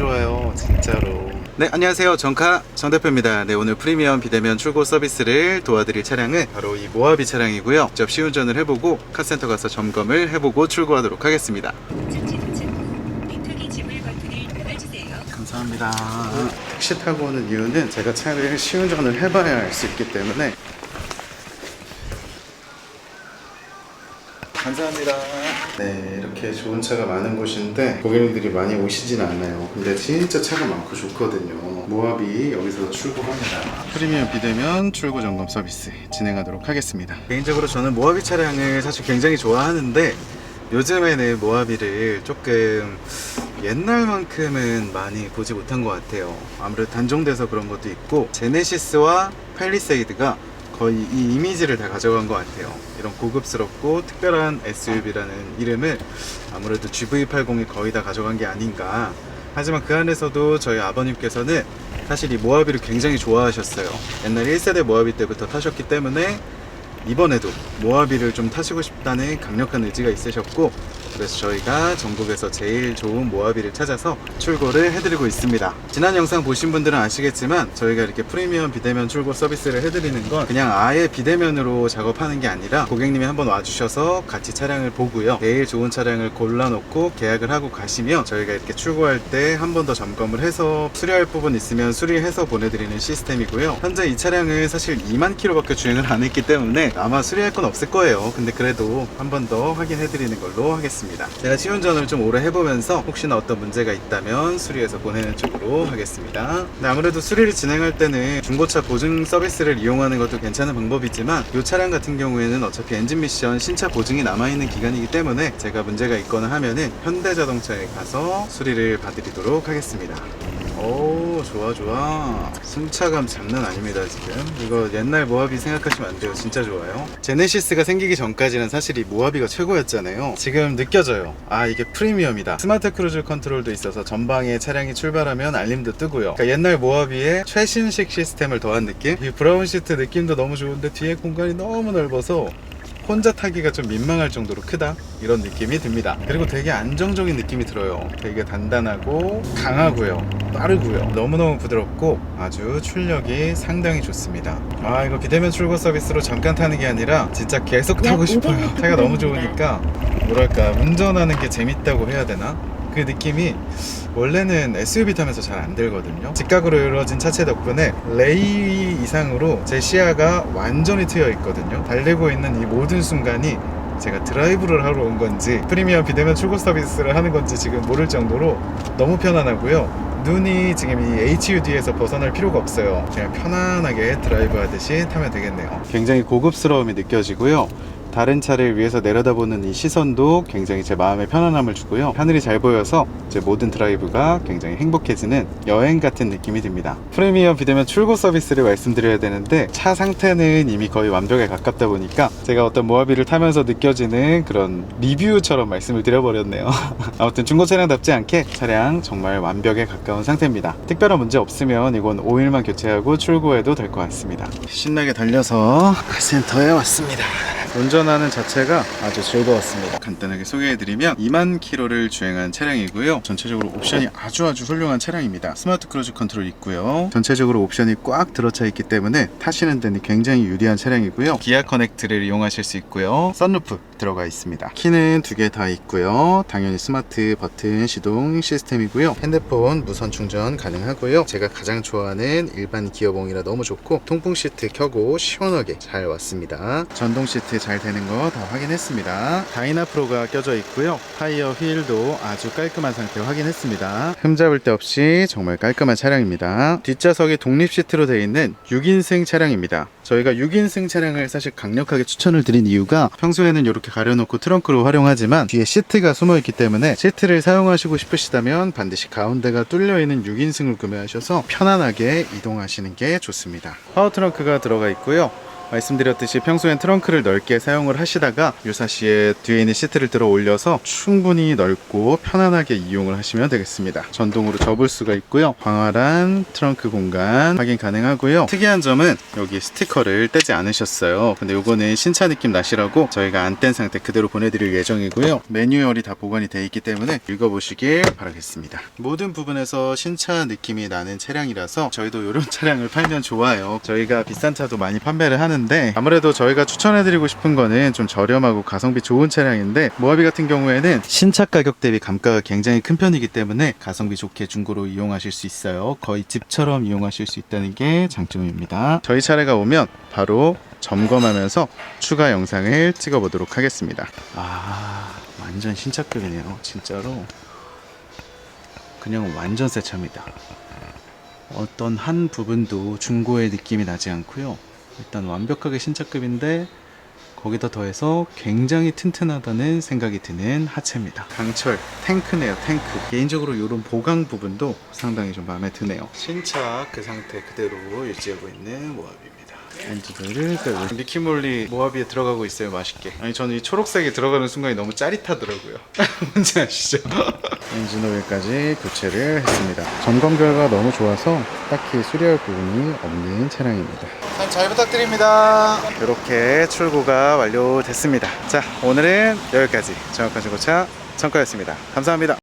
좋아요 진짜로. 네 안녕하세요. 정카 정 대표입니다. 네 오늘 프리미엄 비대면 출고 서비스를 도와드릴 차량은 바로 이 모하비 차량이고요. 직접 시운전을 해보고 카센터 가서 점검을 해보고 출고하도록 하겠습니다. 감사합니다. 택시 타고 오는 이유는 제가 차를 시운전을 해봐야 알 수 있기 때문에 감사합니다. 네, 이렇게 좋은 차가 많은 곳인데 고객님들이 많이 오시진 않아요. 근데 진짜 차가 많고 좋거든요. 모합이 여기서 출고합니다. 프리미엄 비대면 출고 점검 서비스 진행하도록 하겠습니다. 개인적으로 저는 모하비 차량을 사실 굉장히 좋아하는데 요즘에는 모하비를 조금 옛날만큼은 많이 보지 못한 것 같아요. 아무래도 단종돼서 그런 것도 있고 제네시스와 팰리세이드가 거의 이 이미지를 다 가져간 것 같아요. 이런 고급스럽고 특별한 SUV라는 이름을 아무래도 GV80이 거의 다 가져간 게 아닌가. 하지만 그 안에서도 저희 아버님께서는 사실 이 모하비를 굉장히 좋아하셨어요. 옛날 1세대 모하비 때부터 타셨기 때문에 이번에도 모하비를 좀 타시고 싶다는 강력한 의지가 있으셨고 그래서 저희가 전국에서 제일 좋은 모하비를 찾아서 출고를 해드리고 있습니다. 지난 영상 보신 분들은 아시겠지만 저희가 이렇게 프리미엄 비대면 출고 서비스를 해드리는 건 그냥 아예 비대면으로 작업하는 게 아니라 고객님이 한번 와주셔서 같이 차량을 보고요. 제일 좋은 차량을 골라놓고 계약을 하고 가시면 저희가 이렇게 출고할 때 한 번 더 점검을 해서 수리할 부분 있으면 수리해서 보내드리는 시스템이고요. 현재 이 차량은 사실 2만 킬로밖에 주행을 안 했기 때문에 아마 수리할 건 없을 거예요. 근데 그래도 한 번 더 확인해 드리는 걸로 하겠습니다. 제가 시운전을 좀 오래 해보면서 혹시나 어떤 문제가 있다면 수리해서 보내는 쪽으로 하겠습니다. 네, 아무래도 수리를 진행할 때는 중고차 보증 서비스를 이용하는 것도 괜찮은 방법이지만 이 차량 같은 경우에는 어차피 엔진 미션 신차 보증이 남아있는 기간이기 때문에 제가 문제가 있거나 하면은 현대자동차에 가서 수리를 봐드리도록 하겠습니다 오 좋아 좋아. 승차감 장난 아닙니다 지금. 이거 옛날 모하비 생각하시면 안 돼요. 진짜 좋아요. 제네시스가 생기기 전까지는 사실 이 모하비가 최고였잖아요. 지금 느껴져요. 아 이게 프리미엄이다. 스마트 크루즈 컨트롤도 있어서 전방에 차량이 출발하면 알림도 뜨고요. 그러니까 옛날 모하비의 최신식 시스템을 더한 느낌? 이 브라운 시트 느낌도 너무 좋은데 뒤에 공간이 너무 넓어서 혼자 타기가 좀 민망할 정도로 크다? 이런 느낌이 듭니다. 그리고 되게 안정적인 느낌이 들어요. 되게 단단하고 강하고요. 빠르고요. 너무너무 부드럽고 아주 출력이 상당히 좋습니다. 아 이거 비대면 출고 서비스로 잠깐 타는 게 아니라 진짜 계속 타고 싶어요. 차가 너무 좋으니까. 뭐랄까 운전하는 게 재밌다고 해야 되나 그 느낌이 원래는 SUV 타면서 잘 안 들거든요. 직각으로 이루어진 차체 덕분에 레이 이상으로 제 시야가 완전히 트여 있거든요. 달리고 있는 이 모든 순간이 제가 드라이브를 하러 온 건지 프리미엄 비대면 출고 서비스를 하는 건지 지금 모를 정도로 너무 편안하고요. 눈이 지금 이 HUD에서 벗어날 필요가 없어요. 그냥 편안하게 드라이브 하듯이 타면 되겠네요. 굉장히 고급스러움이 느껴지고요. 다른 차를 위해서 내려다보는 이 시선도 굉장히 제 마음에 편안함을 주고요. 하늘이 잘 보여서 제 모든 드라이브가 굉장히 행복해지는 여행 같은 느낌이 듭니다. 프리미엄 비대면 출고 서비스를 말씀드려야 되는데 차 상태는 이미 거의 완벽에 가깝다 보니까 제가 어떤 모하비를 타면서 느껴지는 그런 리뷰처럼 말씀을 드려버렸네요. 아무튼 중고 차량답지 않게 차량 정말 완벽에 가까운 상태입니다. 특별한 문제 없으면 이건 오일만 교체하고 출고해도 될 것 같습니다. 신나게 달려서 카센터에 왔습니다. 운전하는 자체가 아주 즐거웠습니다. 간단하게 소개해드리면 2만 킬로를 주행한 차량이고요. 전체적으로 옵션이 아주 아주 훌륭한 차량입니다. 스마트 크루즈 컨트롤 있고요. 전체적으로 옵션이 꽉 들어차 있기 때문에 타시는 데는 굉장히 유리한 차량이고요. 기아 커넥트를 이용하실 수 있고요. 썬루프 들어가 있습니다. 키는 두 개 다 있고요. 당연히 스마트 버튼 시동 시스템이고요. 핸드폰 무선 충전 가능하고요. 제가 가장 좋아하는 일반 기어봉이라 너무 좋고 통풍 시트 켜고 시원하게 잘 왔습니다. 전동 시트 잘 되는 거 다 확인했습니다. 다이나 프로가 껴져 있고요. 타이어 휠도 아주 깔끔한 상태 확인했습니다. 흠잡을 데 없이 정말 깔끔한 차량입니다. 뒷좌석이 독립 시트로 되어 있는 6인승 차량입니다. 저희가 6인승 차량을 사실 강력하게 추천을 드린 이유가 평소에는 이렇게 가려놓고 트렁크로 활용하지만 뒤에 시트가 숨어 있기 때문에 시트를 사용하시고 싶으시다면 반드시 가운데가 뚫려 있는 6인승을 구매하셔서 편안하게 이동하시는 게 좋습니다. 파워 트렁크가 들어가 있고요. 말씀드렸듯이 평소엔 트렁크를 넓게 사용을 하시다가 유사시에 뒤에 있는 시트를 들어 올려서 충분히 넓고 편안하게 이용을 하시면 되겠습니다. 전동으로 접을 수가 있고요. 광활한 트렁크 공간 확인 가능하고요. 특이한 점은 여기 스티커를 떼지 않으셨어요. 근데 요거는 신차 느낌 나시라고 저희가 안 뗀 상태 그대로 보내드릴 예정이고요. 매뉴얼이 다 보관이 되어 있기 때문에 읽어보시길 바라겠습니다. 모든 부분에서 신차 느낌이 나는 차량이라서 저희도 이런 차량을 팔면 좋아요. 저희가 비싼 차도 많이 판매를 하는 데 아무래도 저희가 추천해드리고 싶은 거는 좀 저렴하고 가성비 좋은 차량인데 모하비 같은 경우에는 신차 가격 대비 감가가 굉장히 큰 편이기 때문에 가성비 좋게 중고로 이용하실 수 있어요. 거의 집처럼 이용하실 수 있다는 게 장점입니다. 저희 차례가 오면 바로 점검하면서 추가 영상을 찍어보도록 하겠습니다. 아, 완전 신차급이네요. 진짜로. 그냥 완전 새 차입니다. 어떤 한 부분도 중고의 느낌이 나지 않고요. 일단 완벽하게 신차급인데 거기다 더해서 굉장히 튼튼하다는 생각이 드는 하체입니다. 강철 탱크네요, 탱크. 개인적으로 이런 보강 부분도 상당히 좀 마음에 드네요. 신차 그 상태 그대로 유지하고 있는 모하비입니다. 엔진오일을 빼고 리키몰리 모하비에 들어가고 있어요, 맛있게. 아니 저는 이 초록색이 들어가는 순간이 너무 짜릿하더라고요. 뭔지 아시죠? 엔진 오일까지 교체를 했습니다. 점검 결과 너무 좋아서 딱히 수리할 부분이 없는 차량입니다. 잘 부탁드립니다. 이렇게 출고가 완료됐습니다. 자, 오늘은 여기까지 정확한 중고차 청가였습니다. 감사합니다.